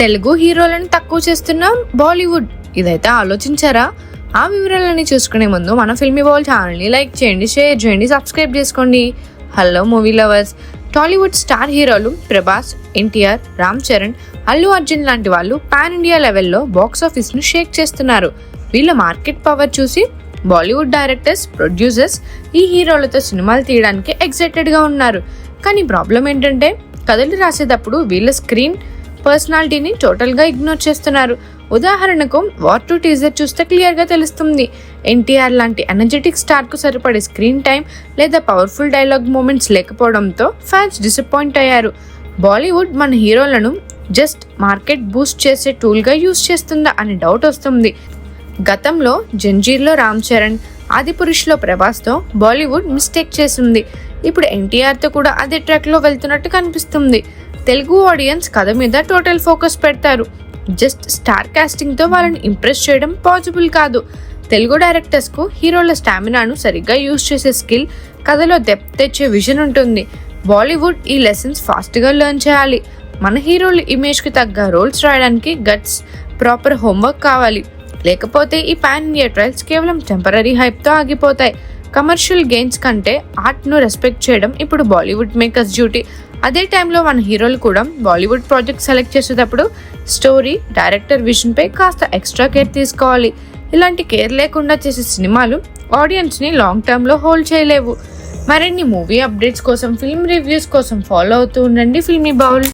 తెలుగు హీరోలను తక్కువ చేస్తున్న బాలీవుడ్. ఇదైతే ఆలోచించారా? ఆ వివరాలన్నీ చూసుకునే ముందు మన ఫిల్మీ బాల్ ఛానల్ని లైక్ చేయండి షేర్ చేయండి సబ్స్క్రైబ్ చేసుకోండి. Hello movie lovers. Tollywood star హీరోలు ప్రభాస్ ఎన్టీఆర్ రామ్ చరణ్ అల్లు అర్జున్ లాంటి వాళ్ళు పాన్ ఇండియా లెవెల్లో బాక్సాఫీస్ను షేక్ చేస్తున్నారు. వీళ్ళ మార్కెట్ పవర్ చూసి బాలీవుడ్ డైరెక్టర్స్ ప్రొడ్యూసర్స్ ఈ హీరోలతో సినిమాలు తీయడానికి ఎక్సైటెడ్గా ఉన్నారు. కానీ ప్రాబ్లం ఏంటంటే కథలు రాసేటప్పుడు వీళ్ళ స్క్రీన్ పర్సనాలిటీని టోటల్గా ఇగ్నోర్ చేస్తున్నారు. ఉదాహరణకు వార్ టూ టీజర్ చూస్తే క్లియర్గా తెలుస్తుంది. ఎన్టీఆర్ లాంటి ఎనర్జెటిక్ స్టార్కు సరిపడే స్క్రీన్ టైం లేదా పవర్ఫుల్ డైలాగ్ మూమెంట్స్ లేకపోవడంతో ఫ్యాన్స్ డిసప్పాయింట్ అయ్యారు. బాలీవుడ్ మన హీరోలను జస్ట్ మార్కెట్ బూస్ట్ చేసే టూల్గా యూస్ చేస్తుందా అనే డౌట్ వస్తుంది. గతంలో జంజీర్లో రామ్ చరణ్ ఆదిపురుష్లో ప్రభాస్తో బాలీవుడ్ మిస్టేక్ చేసింది. ఇప్పుడు ఎన్టీఆర్తో కూడా అదే ట్రాక్లో వెళ్తున్నట్టు కనిపిస్తుంది. తెలుగు ఆడియన్స్ కథ మీద టోటల్ ఫోకస్ పెడతారు. జస్ట్ స్టార్ కాస్టింగ్తో వాళ్ళని ఇంప్రెస్ చేయడం పాసిబుల్ కాదు. తెలుగు డైరెక్టర్స్కు హీరోల స్టామినాను సరిగ్గా యూజ్ చేసే స్కిల్ కథలో దెప్ తెచ్చే విజన్ ఉంటుంది. బాలీవుడ్ ఈ లెసన్స్ ఫాస్ట్గా లెర్న్ చేయాలి. మన హీరోల ఇమేజ్కి తగ్గ రోల్స్ రాయడానికి గట్స్ ప్రాపర్ హోంవర్క్ కావాలి. లేకపోతే ఈ పాన్ ఇండియా ట్రయల్స్ కేవలం టెంపరీ హైప్తో ఆగిపోతాయి. కమర్షియల్ గెయిన్స్ కంటే ఆర్ట్ను రెస్పెక్ట్ చేయడం ఇప్పుడు బాలీవుడ్ మేకర్స్ డ్యూటీ అదే టైంలో మన హీరోలు కూడా బాలీవుడ్ ప్రాజెక్ట్ సెలెక్ట్ చేసేటప్పుడు స్టోరీ డైరెక్టర్ విజన్పై కాస్త ఎక్స్ట్రా కేర్ తీసుకోవాలి. ఇలాంటి కేర్ లేకుండా చేసే సినిమాలు ఆడియన్స్ని లాంగ్ టర్మ్లో హోల్డ్ చేయలేవు. మరిన్ని మూవీ అప్డేట్స్ కోసం ఫిల్మ్ రివ్యూస్ కోసం ఫాలో అవుతూ ఉండండి ఫిల్మీ బౌల్